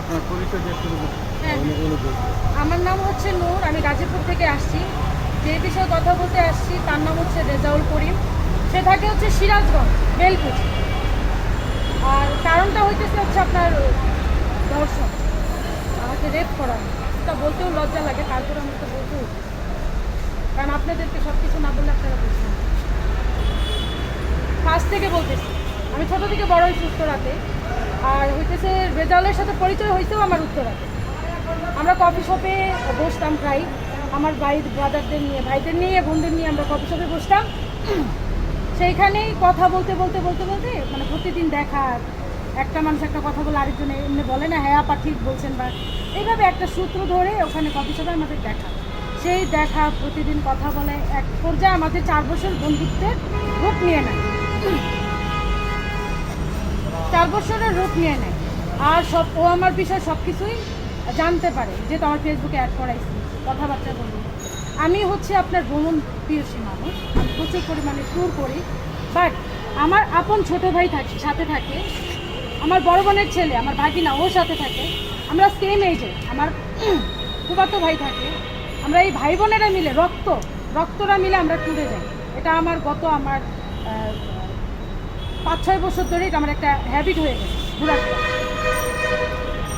আপনার পরিচয়। হ্যাঁ। আমার নাম হচ্ছে নূর আমি গাজীপুর থেকে আসছি। যে বিষয়ে কথা বলতে আসছি তার নাম হচ্ছে রেজাউল করিম। সে থাকে হচ্ছে সিরাজগঞ্জ বেলকুচি। আর কারণটা হইতেছে হচ্ছে আপনার দর্শন। আমাকে রেপ করা। তা বলতেও লজ্জা লাগে তারপরে আমি তো বলতেও কারণ আপনাদেরকে সব কিছু না বললে আপনারা বুঝবেন ফার্স্ট থেকে বলতেছি আমি ছোটো থেকে বড় সুস্থ উত্তরাতে আর হইতেছে রেজাউলের সাথে পরিচয় হয়েছেও আমার উত্তরাতে আমরা কফি শপে বসতাম প্রায়। আমার ভাই ব্রাদারদের নিয়ে, ভাইদের নিয়ে, বোনদের নিয়ে আমরা কফি শপে বসতাম। সেইখানেই কথা বলতে বলতে বলতে বলতে মানে প্রতিদিন দেখা, একটা মানুষ একটা কথা বলে আরেকজন এমনি বলে না হ্যাঁ আপা ঠিক বলছেন বা এইভাবে একটা সূত্র ধরে ওখানে কফি শপে আমাদের দেখা। সেই দেখা প্রতিদিন কথা বলে, এক পর্যায়ে আমাদের চার বছর বন্ধুত্বের রূপ নিয়ে নেয়। চার বছরের রূপ নিয়ে নেয়। আর সব ও আমার বিষয়ে সব কিছুই জানতে পারে যেহেতু আমার ফেসবুকে অ্যাড করাইছি, কথাবার্তা বলি। আমি হচ্ছে আপনার ভ্রমণ প্রিয়সী মানুষ, আমি প্রচুর পরিমাণে ট্যুর করি। বাট আমার আপন ছোট ভাই থাকে, সাথে থাকে। আমার বড় বোনের ছেলে, আমার ভাগিনা ওর সাথে থাকে। আমরা সেম এজে আমার ফুফাতো ভাই থাকে। আমরা এই ভাই বোনেরা মিলে, রক্ত, রক্তরা মিলে আমরা ট্যুরে যাই। এটা আমার গত আমার পাঁচ ছয় বছর ধরে আমার একটা হ্যাবিট হয়ে গেছে ঘোরাটা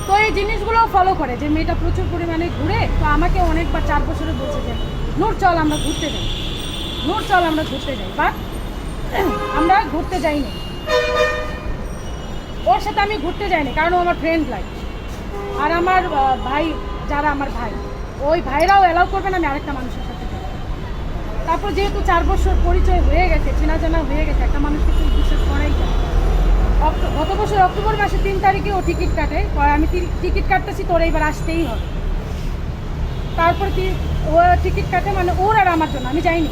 তো এই জিনিসগুলো ফলো করে যে মেয়েটা প্রচুর পরিমাণে ঘুরে, তো আমাকে অনেকবার চার বছরে বলছে যে, নূর, চল আমরা ঘুরতে যাই। নূর, চল আমরা ঘুরতে যাই। বাট আমরা ঘুরতে যাইনি। ওর সাথে আমি ঘুরতে যাইনি, কারণ ও আমার ফ্রেন্ড লাগে আর আমার ভাই, যারা আমার ভাই, ওই ভাইরাও অ্যালাউ করবে না আমি আরেকটা মানুষের সাথে তারপর যেহেতু চার বছর পরিচয় হয়ে গেছে, চেনা জানা হয়ে গেছে, একটা মানুষকে তুই বিশ্বাস করাই যায় অক্টো- গত বছর অক্টোবর মাসে তিন তারিখে ও টিকিট কাটে। আমি টিকিট কাটতেছি, তোর এইবার আসতেই হবে। তারপরে ও টিকিট কাটে মানে ওর আর আমার জন্য, আমি যাইনি।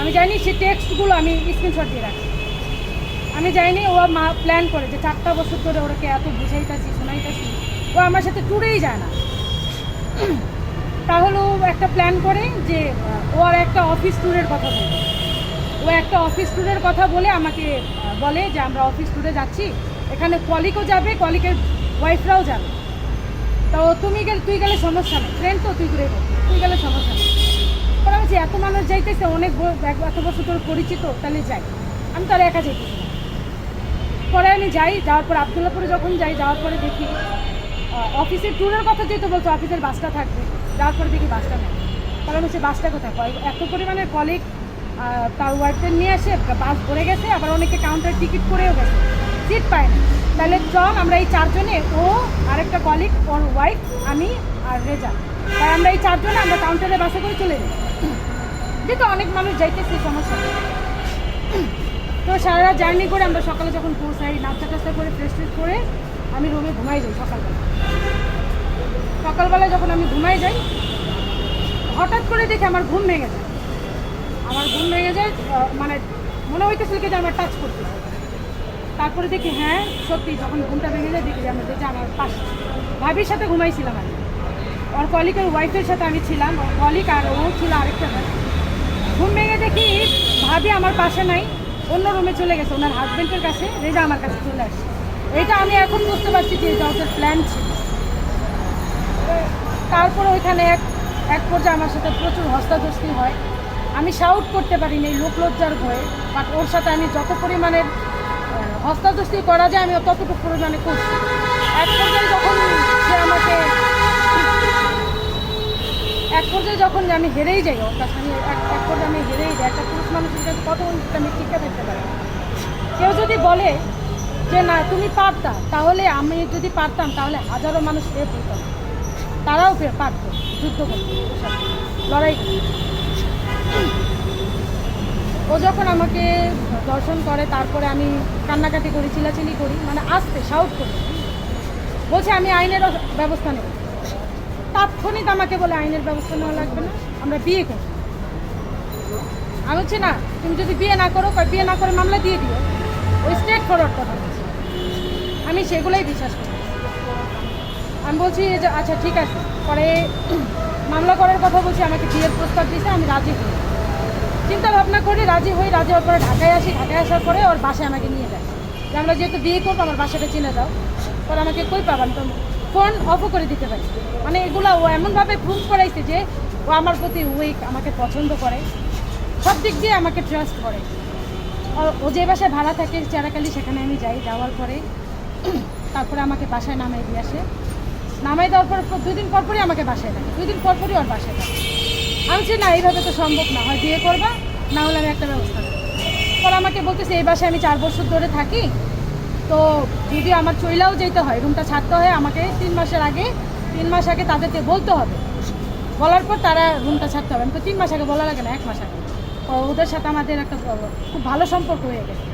আমি যাইনি, সে টেক্সটগুলো আমি স্ক্রিনশট দিয়ে রাখি। আমি যাইনি, ও মা প্ল্যান করে যে চারটা বছর ধরে ওরকে এত বুঝাইতেছি, শোনাইতেছি, ও আমার সাথে ট্যুরেই যায় না। তাহলে ও একটা প্ল্যান করে যে, ও আর একটা অফিস ট্যুরের কথা বলবে। ও একটা অফিস ট্যুরের কথা বলে আমাকে বলে যে আমরা অফিস ট্যুরে যাচ্ছি। এখানে কলিকও যাবে কলিকের ওয়াইফরাও যাবে। তো তুমি গেলে তুই গেলে সমস্যা নেই। ফ্রেন্ড তো তুই ঘুরে তুই গেলে সমস্যা নেই। পরে আমি বলছি, এত মানুষ যাইতেছে অনেক এত বছর তোর পরিচিত তাহলে যাই। আমি তার একা যাইতেছি পরে আমি যাই যাওয়ার পর আবদুল্লাপুরে যখন যাই যাওয়ার পরে দেখি অফিসের ট্যুরের কথা যেহেতু বলছো অফিসের বাসটা থাকবে। যাওয়ার পরে দেখি বাসটা নেই। তাহলে আমি বলছি বাসটা কোথায়? এত পরিমাণে কলিগ তার ওয়ার্কদের নিয়ে আসে বাস ভরে গেছে, আবার অনেকে কাউন্টার টিকিট করেও গেছে। সিট পায় না। তাহলে চল, আমরা এই চারজনে, ও আরেকটা কলিগ ওর ওয়াইফ আমি আর রেজা। তাই আমরা এই চারজনে আমরা কাউন্টারে বাসে করে চলে যাই। যেহেতু অনেক মানুষ যাইতেছে, সমস্যা তো সারা জার্নি করে আমরা সকালে যখন পৌঁছাই, নাস্তা টাস্তা করে ফ্রেশ ট্রেশ করে, আমি রুমে ঘুমাই যাই সকালবেলা। সকালবেলা যখন আমি ঘুমাই যাই, হঠাৎ করে দেখি আমার ঘুম ভেঙে যায়। আমার ঘুম ভেঙে যায় মানে মনে হইতেছিল কি যে আমার টাচ করতেছে। তারপরে দেখি হ্যাঁ সত্যি যখন ঘুমটা ভেঙে যায়, দেখি আমার দেখি আমার পাশে ভাবির সাথে ঘুমাইছিলাম আমি। ওর কলিকের ওয়াইফের সাথে আমি ছিলাম, ওর কলিক আর ও ছিল আরেকটা ভাই। ঘুম ভেঙে দেখি ভাবি আমার পাশে নাই, অন্য রুমে চলে গেছে, ওনার হাজব্যান্ডের কাছে, রেজা আমার কাছে চলে আসছে। এটা আমি এখন বুঝতে পারছি যে এটা ওদের প্ল্যান ছিল। তারপরে ওইখানে এক এক পর্যায়ে আমার সাথে প্রচুর হস্তাধস্তি হয়। আমি শাউট করতে পারিনি এই লোক লজ্জার ভয়ে বাট ওর সাথে আমি যত পরিমাণের আহ, হস্তাধস্তি করা যায় আমি ততটুকু পরিমাণে করছি এক পর্যায়ে যখন সে আমাকে এক পর্যায়ে যখন আমি হেরেই যাই ওর কাছে আমি এক এক পর্যায়ে আমি হেরেই যাই একটা পুরুষ মানুষের কাছে কত আমি টিকে থাকতে পারি কেউ যদি বলে যে না তুমি পারতা তাহলে আমি যদি পারতাম তাহলে হাজারো মানুষ হতো না। তারাও পারতো যুদ্ধ করতো লড়াই। ও যখন আমাকে দর্শন করে, তারপরে আমি কান্নাকাটি করি চিলাচিলি করি মানে আসতে শাউট করি। বলছে, আমি আইনের ব্যবস্থা নেব। তাৎক্ষণিক আমাকে বলে, আইনের ব্যবস্থা নেওয়া লাগবে না, আমরা বিয়ে করি আমি হচ্ছে না, তুমি যদি বিয়ে না করো বিয়ে না করে মামলা দিয়ে দিও। ওই স্টেট ফরওয়ার্ড কথা আমি সেগুলোই বিশ্বাস করি। আমি বলছি যে আচ্ছা ঠিক আছে। পরে মামলা করার কথা বলছি, আমাকে বিয়ের প্রস্তাব দিয়েছে, আমি রাজি হই চিন্তা ভাবনা করে রাজি হই, রাজি হওয়ার পরে ঢাকায় আসি, ঢাকায় আসার পরে ওর বাসায় আমাকে নিয়ে যায়। যে আমরা যেহেতু বিয়ে করব, আমার বাসাটা চিনে দাও। পরে আমাকে কই পাবেন তো ফোন অফও করে দিতে পারি। মানে এগুলো ও এমনভাবে প্রুভ করাইছে যে ও আমার প্রতি উইক আমাকে পছন্দ করে। সব দিক দিয়ে আমাকে ট্রাস্ট করে। ও- যে বাসায় ভাড়া থাকে, চেরাকালি সেখানে আমি যাই। যাওয়ার পরে তারপরে আমাকে বাসায় নামাই দিয়ে আসে। নামাই দেওয়ার পর, দুদিন পর পরই আমাকে বাসায় থাকে। দুদিন পর পরই ওর বাসায় থাকে। আমি বলছি, না, এইভাবে তো সম্ভব না, হয় বিয়ে করবা, না হলে আমি একটা ব্যবস্থা করব। পরে আমাকে বলতেছে, এই বাসায় আমি চার বছর ধরে থাকি, তো যদি আমার চইলাও যেতে হয়, রুমটা ছাড়তে হয়, আমাকে তিন মাসের আগে, তিন মাস আগে তাদেরকে বলতে হবে। বলার পর তারা রুমটা ছাড়তে হবে। আমি তো তিন মাস আগে বলা লাগে না, এক মাস আগে। ওদের সাথে আমাদের একটা খুব ভালো সম্পর্ক হয়ে গেছে।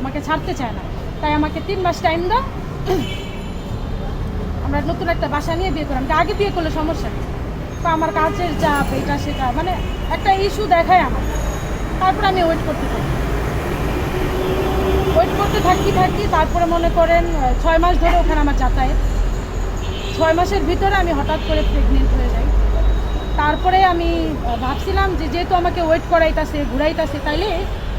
আমাকে ছাড়তে চায় না। তাই আমাকে তিন মাস টাইম দাও। আমরা নতুন একটা বাসা নিয়ে বিয়ে করলাম আগে বিয়ে করলে সমস্যা নেই আমার কাজের চাপ, এটা সেটা মানে একটা ইস্যু দেখায় আমার। তারপর আমি ওয়েট করতে থাকি। ওয়েট করতে থাকি থাকি, তারপরে মনে করেন ছয় মাস ধরে ওখানে আমার যাতায়াত। ছয় মাসের ভিতরে আমি হঠাৎ করে প্রেগনেন্ট হয়ে যাই। তারপরে আমি ভাবছিলাম যে যেহেতু আমাকে ওয়েট করাইতাছে, ঘুরাইতাছে, তাইলে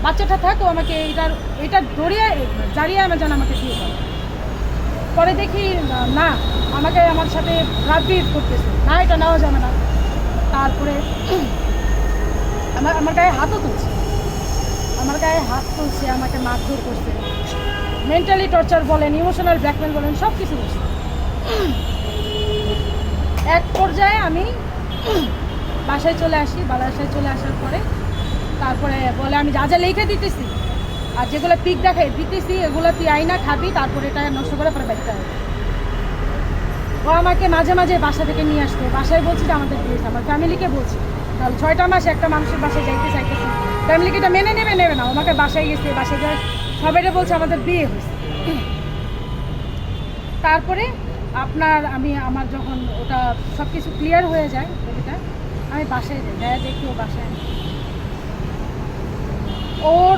বাচ্চাটা থাকো আমাকে এটার এটা দড়িয়ে জারিয়ে আমার যেন আমাকে দিয়ে দেয়। পরে দেখি, না আমাকে আমার সাথে রাব্বির করতেছে। না, এটা নেওয়া যাবে না। তারপরে আমার আমার গায়ে হাতও তুলছে। আমার গায়ে হাত তুলছে, আমাকে মারধর করছে। মেন্টালি টর্চার বলেন ইমোশনাল ব্ল্যাকমেল বলেন সব কিছু করছে। এক পর্যায়ে আমি বাসায় চলে আসি। বাসায় চলে আসার পরে তারপরে বলে, আমি যা যা লিখে দিতেছি আর যেগুলো পিক দেখাই দিতেছি এগুলো তুই আইনা খাবি, তারপরে এটা নষ্ট করে পরে বেচতে ও আমাকে মাঝে মাঝে বাসা থেকে নিয়ে আসতো। বাসায় বলছি যে আমাদের দিয়েছে আমার ফ্যামিলিকে বলছি। তাহলে ছয়টা মাস একটা মানুষের বাসায় যাইতে চাইতেছি। ফ্যামিলিকে এটা মেনে নেবে নেবে না। আমাকে বাসায় গেছে, বাসায় যায় সবাইটা বলছে আমাদের বিয়ে হয়েছে। তারপরে আপনার আমি, আমার যখন ওটা সব কিছু ক্লিয়ার হয়ে যায় এটা আমি বাসায় যাই। দেখি ও বাসায় ওর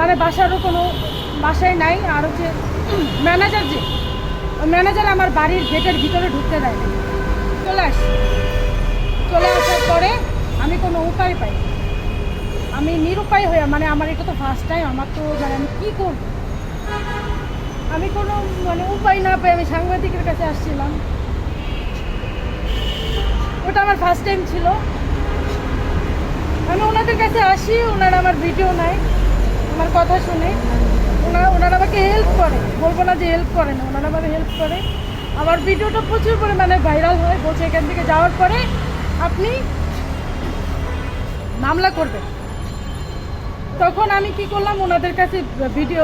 মানে বাসারও কোনো বাসায় নাই, আর হচ্ছে ম্যানেজার যে ম্যানেজার আমার বাড়ির গেটের ভিতরে ঢুকতে দেয় না চলে আসি। চলে আসার পরে আমি কোনো উপায় পাই আমি নিরুপায় হয়ে মানে আমার এটা তো ফার্স্ট টাইম আমার তো মানে আমি কী করব? আমি কোনো মানে উপায় না পেয়ে আমি সাংবাদিকের কাছে আসছিলাম। ওটা আমার ফার্স্ট টাইম ছিল। আমি ওনাদের কাছে আসি, ওনারা আমার ভিডিও নেয় আমার কথা শুনে ওনারা ওনারা আমাকে হেল্প করে। বলব না যে হেল্প করে না, ওনারা আমাকে হেল্প করে। আমার ভিডিওটা প্রচুর পরিমাণে ভাইরাল হয়, বলছে এখান থেকে যাওয়ার পরে আপনি মামলা করবেন। তখন আমি কি করলাম, ওনাদের কাছে ভিডিও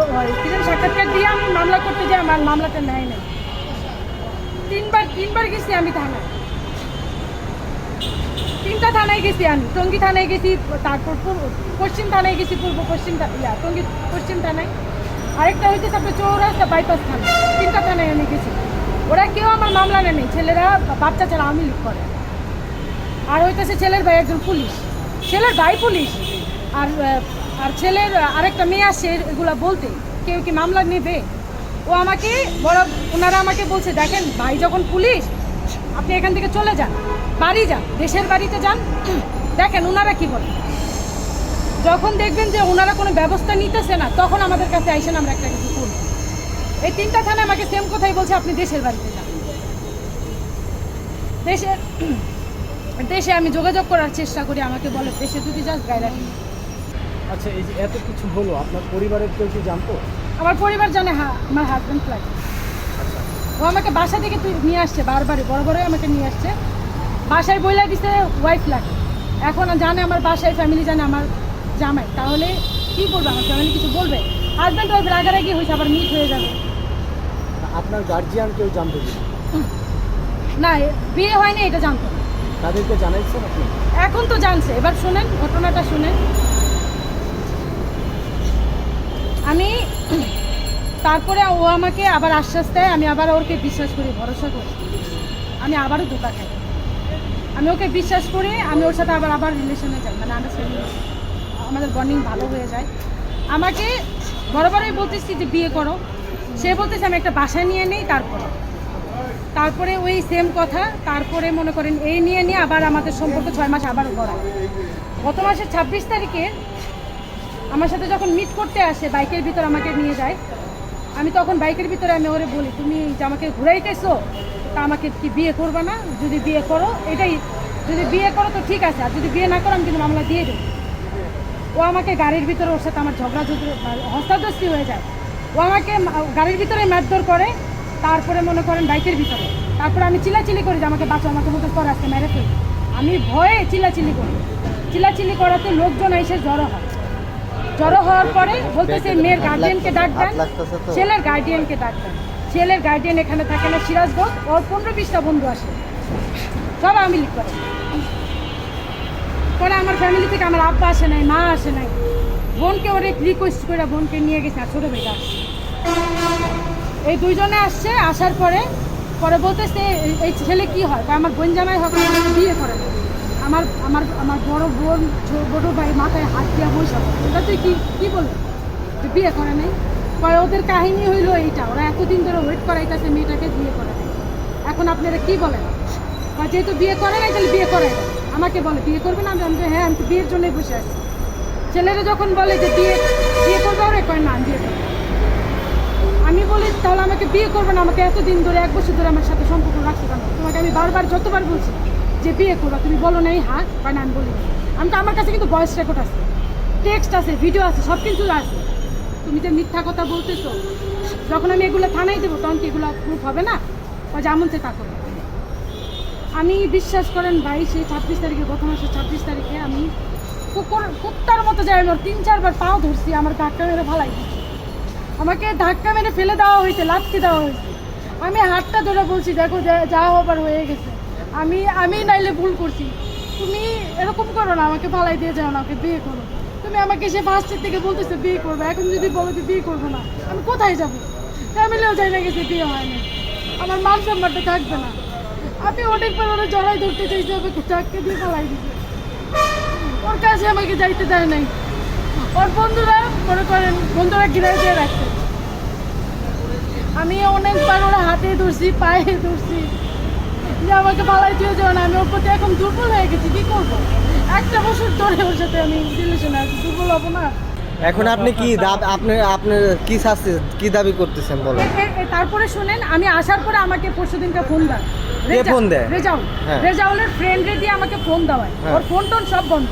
সাক্ষাৎকার দিয়ে আমি মামলা করতে যাই, আমার মামলাটা নেয় নাই। তিনবার তিনবার গেছি আমি থানায়। তিনটা থানায় গেছি আমি। টঙ্গী থানায় গেছি, তারপর পশ্চিম থানায় গেছি, পূর্ব পশ্চিম টঙ্গী পশ্চিম থানায়। আরেকটা হচ্ছে আপনার চৌরাস্তা বাইপাস থানা। তিনটা থানায় আমি গেছি। ওরা কেউ আমার মামলা নেয়নি ছেলেরা বাচ্চা ছাড়া আমি লিখ করে। আর হইতেছে ছেলের ভাই একজন পুলিশ। ছেলের ভাই পুলিশ। আর আর ছেলের আরেকটা মেয়ে আসছে এগুলা বলতে। কেউ কি মামলা নেবে? ও আমাকে বড় ওনারা আমাকে বলছে, দেখেন, ভাই যখন পুলিশ, আপনি এখান থেকে চলে যান। বাড়ি যান দেশের বাড়িতে যান। দেখেন ওনারা কি বলেন যখন দেখবেন যে ওনারা কোনো ব্যবস্থা নিতেছে না তখন আমাদের কাছে আইসেন আমরা একটা কিছু করব। এই তিনটা থানা আমাকে সেম কথাই বলছে আপনি দেশের বাড়িতে যান। দেশের দেশে আমি যোগাযোগ করার চেষ্টা করি আমাকে বলে দেশে যদি যাস গায়ে আচ্ছা এই যে এত কিছু হলো আপনার পরিবারের কেউ কি জানতো? আমার পরিবার জানে হ্যাঁ আমার হাজব্যান্ড আচ্ছা। ও আমাকে বাসা থেকে তুই নিয়ে আসছে বারবারই বড় বড়ই আমাকে নিয়ে আসছে। বাসায় বইলা দিছে ওয়াইফ লাগে। এখন জানে আমার বাসায় ফ্যামিলি জানে আমার জামাই। তাহলে কি করবে? আমার ফ্যামিলি কিছু বলবে? হাজব্যান্ড ওয়াইফ রাগারাগি হয়েছে আবার মিট হয়ে যাবে। আপনার গার্জিয়ান কেউ জানতো না বিয়ে হয়নি এটা জানতো। তাদেরকে জানাইছেন আপনি? এখন তো জানছে। এবার শুনেন ঘটনাটা শুনেন। আমি তারপরে ও আমাকে আবার আশ্বাস দেয় আমি আবার ওরকে বিশ্বাস করি ভরসা করি। আমি আবারও ধোকা খাই। আমি ওকে বিশ্বাস করি, আমি ওর সাথে আবার আবার রিলেশনে যাই। মানে আন্ডারস্ট্যান্ডিং আমাদের বন্ডিং ভালো হয়ে যায়। আমাকে বরাবরই বলতেছি যে বিয়ে করো। সে বলতেছে, আমি একটা বাসা নিয়ে নেই, তারপরে। তারপরে ওই সেম কথা, তারপরে মনে করেন এই নিয়ে নিয়ে আবার আমাদের সম্পর্ক ছয় মাস আবার গড়ায়। গত মাসের ছাব্বিশ তারিখে আমার সাথে যখন মিট করতে আসে, বাইকের ভিতর আমাকে নিয়ে যায়। আমি তখন বাইকের ভিতরে আমি ওরে বলি, তুমি যে আমাকে ঘুরাইতেছো তা আমাকে কি বিয়ে করবে না? যদি বিয়ে করো এটাই। যদি বিয়ে করো তো ঠিক আছে আর যদি বিয়ে না করো আমি কিন্তু মামলা দিয়ে দেবো। ও আমাকে গাড়ির ভিতরে ওর সাথে আমার ঝগড়া ঝগড়া হস্তাদস্তি হয়ে যায়। ও আমাকে গাড়ির ভিতরে মারধর করে তারপরে মনে করেন বাইকের ভিতরে। তারপরে আমি চিল্লাচিল্লি করি যে আমাকে বাঁচো আমাকে মতো করে আসতে মেরে ফেলি। আমি ভয়ে চিল্লাচিল্লি করি। চিল্লাচিল্লি করাতে লোকজন এসে জড়ো হয়। জড়ো হওয়ার পরে বলতেছে মেয়ের গার্ডিয়ানকে ডাক দেন? ছেলের গার্ডিয়ানকে ডাক দেন। ছেলের গার্ডিয়ান এখানে থাকে না, সিরাজগঞ্জ, ওর পনেরো বিশটা বন্ধু আসে সব আমি লিখ করে। পরে আমার ফ্যামিলি থেকে আমার আব্বা আসে নাই, মা আসে নাই। বোনকে ওরে রিকোয়েস্ট করে বোনকে নিয়ে গেছে, আর ছোটো ভাইটা আসছে এই দুইজনে আসছে, আসার পরে পরে বলতেছে, এই- ছেলে কি হয়? আমার বোন জামাই হবে বিয়ে করে। আমার আমার আমার বড় বোন বড় ভাই মাথায় হাত দিয়া বসে এটা তুই কি কি তুই বিয়ে করে নাই? পরে ওদের কাহিনী হইল এইটা, ওরা এতদিন ধরে ওয়েট করাইতেছে মেয়েটাকে বিয়ে করে এখন আপনারা কি বলেন? কয় যেহেতু বিয়ে করে নাই, তাহলে বিয়ে করে। আমাকে বলে, বিয়ে করবে না? আমি হ্যাঁ আমি তো বিয়ের জন্যই বসে আছি। ছেলেরা যখন বলে যে বিয়ে বিয়ে করবে, ওরে কয়, না বিয়ে করব। আমি বলি, তাহলে আমাকে বিয়ে করবে না, আমাকে এতদিন ধরে, এক বছর ধরে আমার সাথে সম্পর্ক রাখছো কেন? তোমাকে আমি বারবার, যতবার বলছি যে বিয়ে করবা, তুমি বলো নাই হ্যাঁ বা না, আমি বলি আমি তো, আমার কাছে কিন্তু ভয়েস রেকর্ড আছে টেক্সট আছে ভিডিও আছে, সব কিছু আছে। তুমি যে মিথ্যা কথা বলতেছো। যখন আমি এগুলো থানায় দেবো, তখন কি এগুলো প্রুফ হবে না? বা যেমন সে তা করবে আমি বিশ্বাস করেন ভাই, সেই ছাব্বিশ তারিখে, গত মাসের ছাব্বিশ তারিখে আমি কুকুর, কুত্তার মতো যাই ওর তিন চারবার পাও ধরছি, আমার ধাক্কা মেরে দিচ্ছি আমাকে ধাক্কা মেরে ফেলে দেওয়া হয়েছে, লাথি দেওয়া হয়েছে। আমি হাতটা ধরে বলছি, দেখো, যা- যা হবার হয়ে গেছে। আমি আমি নাইলে ভুল করছি। তুমি এরকম করো না, আমাকে ফালাই দিয়ে যাও না, আমাকে বিয়ে করো। তুমি আমাকে সে ফার্স্টের থেকে বলতেছে বিয়ে করবে, এখন যদি বলো যে বিয়ে করব না, আমি কোথায় যাব? ফ্যামিলিও যাই না গেছে বিয়ে হয়নি আমার মান সম্মানটা থাকবে না। আমি অনেকবার ওরা জড়াই ধরতে চাইছি, আমাকে চাকরি দিয়ে ফালাই দিছে ওর কাছে আমাকে যাইতে দেয় নাই। ওর বন্ধুরা, মনে করেন, বন্ধুরা গিরাই দিয়ে রাখছে আমি অনেকবার ওরা হাতে ধরছি, পায়ে ধরছি। যে আমাকে পালাই দিয়ে যাও না, আমি ওর প্রতি এখন দুর্বল হয়ে গেছি, কি করব? একটা বছর ধরে ওর সাথে আমি রিলেশনে আছি দুর্বল হব না। এখন আপনি কি দাবি আপনি আপনি কি শাস্তি কি দাবি করতেছেন বলেন? তারপরে শুনেন আমি আসার পরে আমাকে পরশু দিনকে ফোন দেয় কে ফোন দেয়? রেজাউল হ্যাঁ। রেজাউলের ফ্রেন্ডে দিয়ে আমাকে ফোন দেওয়ায়। হ্যাঁ। ওর ফোন টোন সব বন্ধ।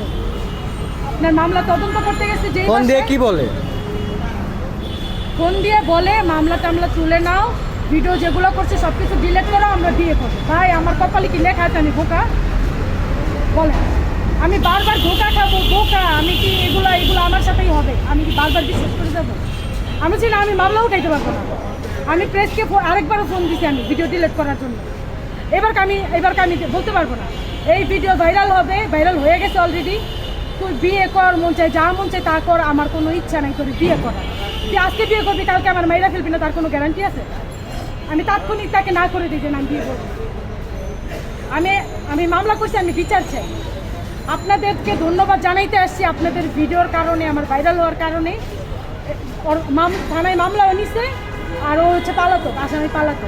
আপনার মামলা তদন্ত করতে গেছে যে ফোন দিয়ে কি বলে? ফোন দিয়ে বলে মামলা টামলা তুলে নাও ভিডিও যেগুলো করছে সব কিছু ডিলেট করো আমরা বিয়ে করব। ভাই আমার কপালে কি লেখা আছে আমি বোকা? বলে আমি বারবার ধোকা খাব বোকা আমি কি এগুলো এগুলো আমার সাথেই হবে? আমি কি বারবার বিশ্বাস করে যাব? আমি ছিল, আমি মামলা উঠাইতে পারব না। আমি প্রেসকে আরেকবারও ফোন দিছি আমি ভিডিও ডিলেট করার জন্য। এবার আমি এবার আমি বলতে পারব না। এই ভিডিও ভাইরাল হবে ভাইরাল হয়ে গেছে অলরেডি তুই বিয়ে কর, মন চাই যা মন চাই তা কর, আমার কোনো ইচ্ছা নাই তোর বিয়ে করার। তুই আজকে বিয়ে করবি, কালকে আমার মাইরা ফেলবি না, তার কোনো গ্যারান্টি আছে? আমি তাৎক্ষণিক তাকে না করে দিই যে, না বিয়ে করব। আমি আমি মামলা করছি, আমি বিচার চাই। আপনাদেরকে ধন্যবাদ জানাইতে আসছি আপনাদের ভিডিওর কারণে, আমার ভাইরাল হওয়ার কারণে। মাম থানায় মামলা নিছে, আর ও হচ্ছে পালাতক, আসামি পালাতো